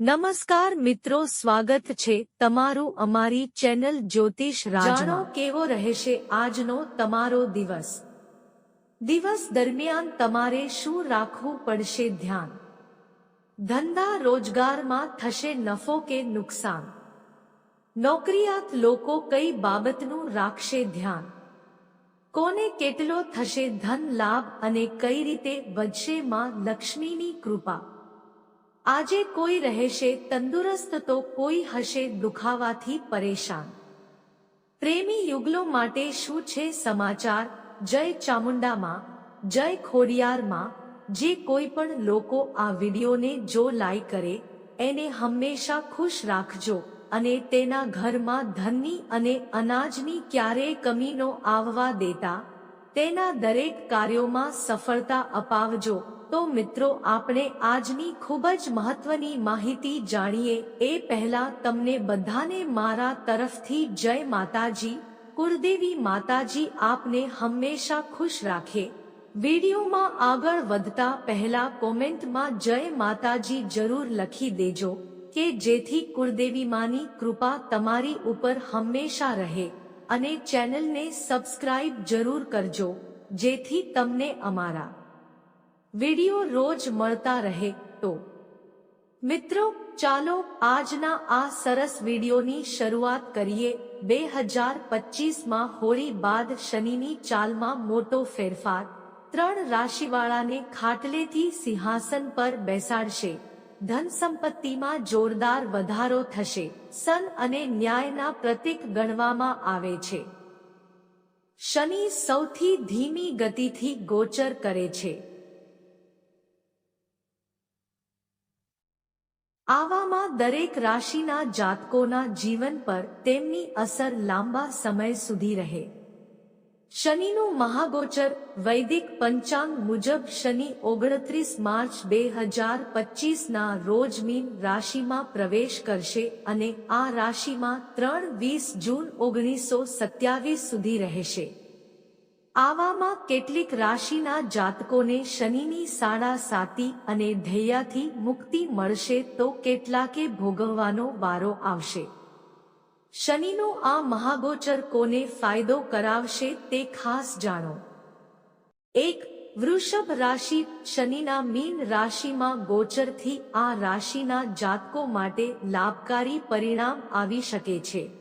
નમસ્કાર મિત્રો, સ્વાગત છે તમારું અમારી ચેનલ જ્યોતિષ જાણો કેવો રહેશે આજનો તમારો દિવસ? દિવસ દરમિયાન તમારે શું રાખવું પડશે ધ્યાન? ધંધા રોજગારમાં થશે નફો કે નુકસાન? નોકરિયાત લોકો કઈ બાબતનું રાખશે ધ્યાન? કોને કેટલો થશે ધન લાભ અને કઈ રીતે વધશે માં લક્ષ્મીની કૃપા? આજે કોઈ રહેશે તંદુરસ્ત તો કોઈ હશે દુખાવાથી પરેશાન. પ્રેમી યુગલો માટે શું છે સમાચાર? જય ચામુંડામાં, જય ખોડિયારમાં, જે કોઈ પણ લોકો આ વિડીયોને જો લાઈક કરે, એને હંમેશા ખુશ રાખજો અને તેના ઘરમાં ધનની અને અનાજની ક્યારેય કમીનો આવવા દેતા, તેના દરેક કાર્યોમાં સફળતા અપાવજો. તો મિત્રો, આપણે આજની ખૂબ જ મહત્વની માહિતી જાણીએ. એ પહેલા તમને બધાને મારા તરફથી જય માતાજી. કુળદેવી માતાજી આપને હંમેશા ખુશ રાખે. વિડીયોમાં આગળ વધતા પહેલા કોમેન્ટમાં જય માતાજી જરૂર લખી દેજો કે જેથી કુળદેવી માની કૃપા તમારી ઉપર હંમેશા રહે. અને ચેનલને સબસ્ક્રાઇબ જરૂર કરજો, જેથી તમને અમારા વિડિયો રોજ મળતા રહે તો. મિત્રો, ચાલો આજના આ સરસ વિડીયોની શરૂઆત કરીએ. બે હજાર પચીસમાં હોળી બાદ શનિની ચાલમાં મોટો ફેરફાર. ત્રણ રાશિવાળાને ખાટલેથી સિંહાસન પર બેસાડશે. ધન સંપત્તિમાં જોરદાર વધારો થશે. સન અને ન્યાયના પ્રતીક ગણવામાં આવે છે. શનિ સૌથી ધીમી ગતિથી ગોચર કરે છે. આવામાં દરેક રાશિના જાતકોના જીવન પર તેમની અસર લાંબા સમય સુધી રહે. શનિનું મહાગોચર વૈદિક પંચાંગ મુજબ શનિ ઓગણત્રીસ માર્ચ બે હજાર પચીસના રોજ મીન રાશિમાં પ્રવેશ કરશે અને આ રાશિમાં ત્રણ વીસ જૂન ઓગણીસો સત્યાવીસ સુધી રહેશે. આવામાં કેટલીક રાશિના જાતકોને શનિની સાડા સાતી અને ધૈયાથી મુક્તિ મળશે તો કેટલાકે ભોગવવાનો વારો આવશે. શનિનો આ મહાગોચર કોને ફાયદો કરાવશે તે ખાસ જાણો. એક, વૃષભ રાશિ શનિના મીન રાશિમાં ગોચરથી આ રાશિના જાતકો માટે લાભકારી પરિણામ આવી શકે છે.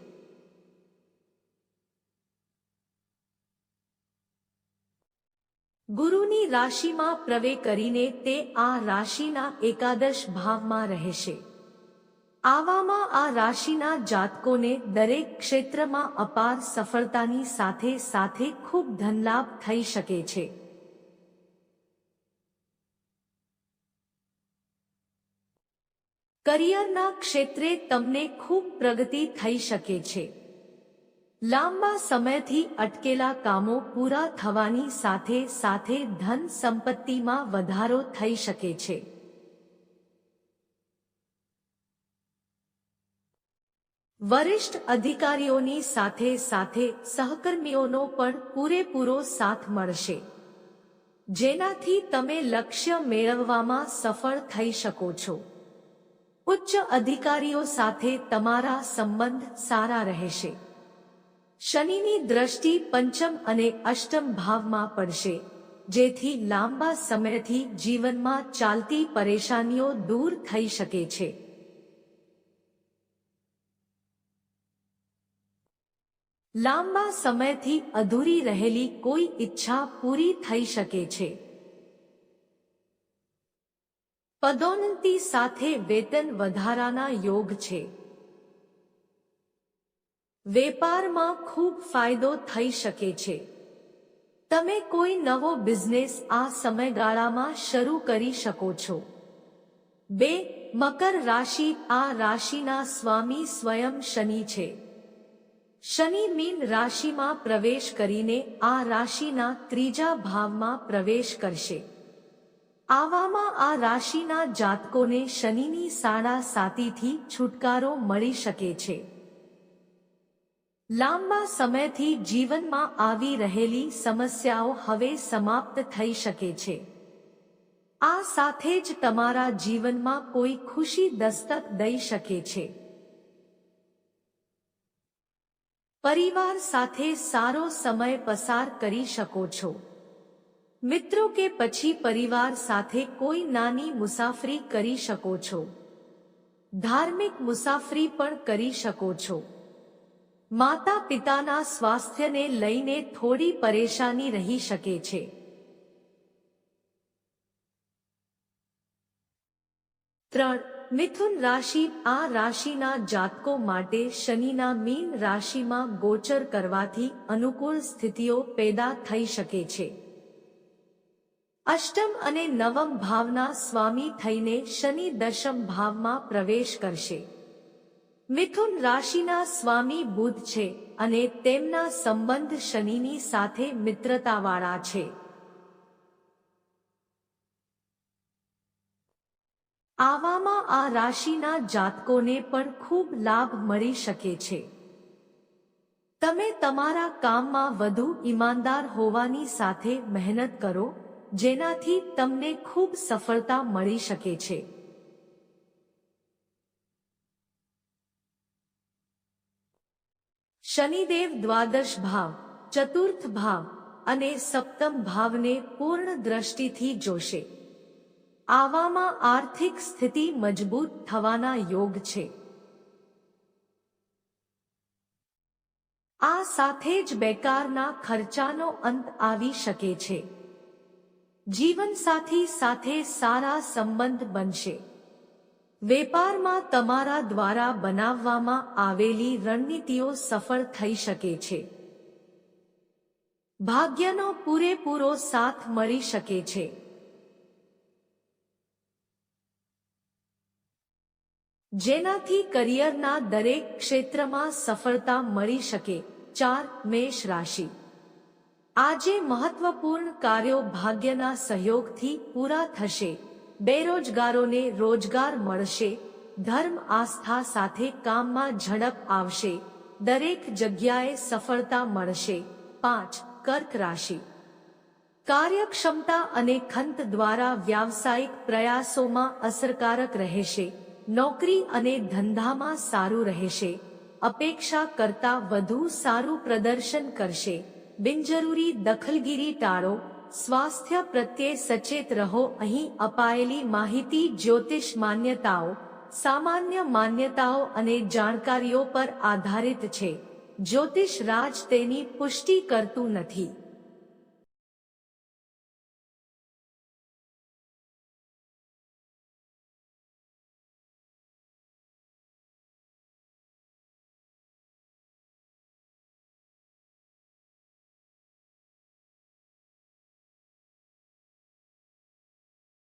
ગુરુની રાશિમાં પ્રવે કરીને તે આ રાશિના એકાદશ ભાવમાં રહેશે. આવામાં આ રાશિના જાતકોને દરેક ક્ષેત્રમાં અપાર સફળતાની સાથે સાથે ખૂબ ધનલાભ થઈ શકે છે. કરિયરના ક્ષેત્રે તમને ખૂબ પ્રગતિ થઈ શકે છે. લાંબા સમયથી અટકેલા કામો પૂરા થવાની સાથે સાથે ધન સંપત્તિમાં વધારો થઈ શકે છે. વરિષ્ઠ અધિકારીઓની સાથે સાથે સહકર્મીઓનો પણ પૂરેપૂરો સાથ મળશે. જેનાથી તમે લક્ષ્ય મેળવવામાં સફળ થઈ શકો છો. ઉચ્ચ અધિકારીઓ સાથે તમારા સંબંધ સારા રહેશે. શનિની દ્રષ્ટિ પંચમ અને અષ્ટમ ભાવમાં પડશે, જેથી લાંબા સમયથી જીવનમાં ચાલતી પરેશાનીઓ દૂર થઈ શકે છે. લાંબા સમયથી અધૂરી રહેલી કોઈ ઈચ્છા પૂરી થઈ શકે છે. પદોન્નતિ સાથે વેતન વધારાના યોગ છે. વેપારમાં ખૂબ ફાયદો થઈ શકે છે. તમે કોઈ નવો બિઝનેસ આ સમયગાળામાં શરૂ કરી શકો છો. બે, મકર રાશિ આ રાશિના સ્વામી સ્વયં શનિ છે. શનિ મીન રાશિમાં પ્રવેશ કરીને આ રાશિના ત્રીજા ભાવમાં પ્રવેશ કરશે. આવામાં આ રાશિના જાતકોને શનિની સાડા સાતીથી છુટકારો મળી શકે છે. લાંબા સમયથી જીવનમાં આવી રહેલી સમસ્યાઓ હવે સમાપ્ત થઈ શકે છે. આ સાથે જ તમારા જીવનમાં કોઈ ખુશી દસ્તક દઈ શકે છે. પરિવાર સાથે સારો સમય પસાર કરી શકો છો. મિત્રો કે પછી પરિવાર સાથે કોઈ નાની મુસાફરી કરી શકો છો. ધાર્મિક મુસાફરી પણ કરી શકો છો. માતા પિતાના સ્વાસ્થ્યને લઈને થોડી પરેશાની રહી શકે છે. ત્રણ, મિથુન રાશિ આ રાશિના જાતકો માટે શનિના મીન રાશિમાં ગોચર કરવાથી અનુકૂળ સ્થિતિઓ પેદા થઈ શકે છે. અષ્ટમ અને નવમ ભાવના સ્વામી થઈને શનિ દશમ ભાવમાં પ્રવેશ કરશે. મિથુન રાશિના સ્વામી બુધ છે અને તેમના સંબંધ શનિની સાથે મિત્રતાવાળા છે. આવામાં આ રાશિના જાતકોને પણ ખૂબ લાભ મળી શકે છે. તમે તમારા કામમાં વધુ ઈમાનદાર હોવાની સાથે મહેનત કરો, જેનાથી તમને ખૂબ સફળતા મળી શકે છે. શનિદેવ દ્વાદશ ભાવ, ચતુર્થ ભાવ અને સપ્તમ ભાવને પૂર્ણ દ્રષ્ટિથી જોશે. આવામાં આર્થિક સ્થિતિ મજબૂત થવાના યોગ છે. આ સાથે જ બેકારના ખર્ચાનો અંત આવી શકે છે. જીવનસાથી સાથે સારા સંબંધ બનશે. વેપારમાં તમારા દ્વારા બનાવવામાં આવેલી રણનીતિઓ સફળ થઈ શકે છે. ભાગ્યનો પૂરેપૂરો સાથ મળી શકે છે. જેનાથી કરિયરના દરેક ક્ષેત્રમાં સફળતા મળી શકે. ચાર મેષ રાશિ. આજે મહત્વપૂર્ણ કાર્યો ભાગ્યના સહયોગથી પૂરા થશે. બેરોજગારોને રોજગાર મળશે, ધર્મ આસ્થા સાથે કામમાં ઝડપ આવશે, દરેક જગ્યાએ સફળતા મળશે. પાંચ, કર્ક રાશિ. કાર્યક્ષમતા અને ખંત દ્વારા વ્યાવસાયિક પ્રયાસોમાં અસરકારક રહેશે, નોકરી અને ધંધામાં સારું રહેશે, અપેક્ષા કરતા વધુ સારું પ્રદર્શન કરશે, બિનજરૂરી દખલગીરી ટાળો સ્વાસ્થ્ય પ્રત્યે સચેત રહો. અહીં અપાયેલી માહિતી, જ્યોતિષ માન્યતાઓ, સામાન્ય માન્યતાઓ અને જાણકારીઓ પર આધારિત છે. જ્યોતિષ રાજ તેની પુષ્ટિ કરતું નથી.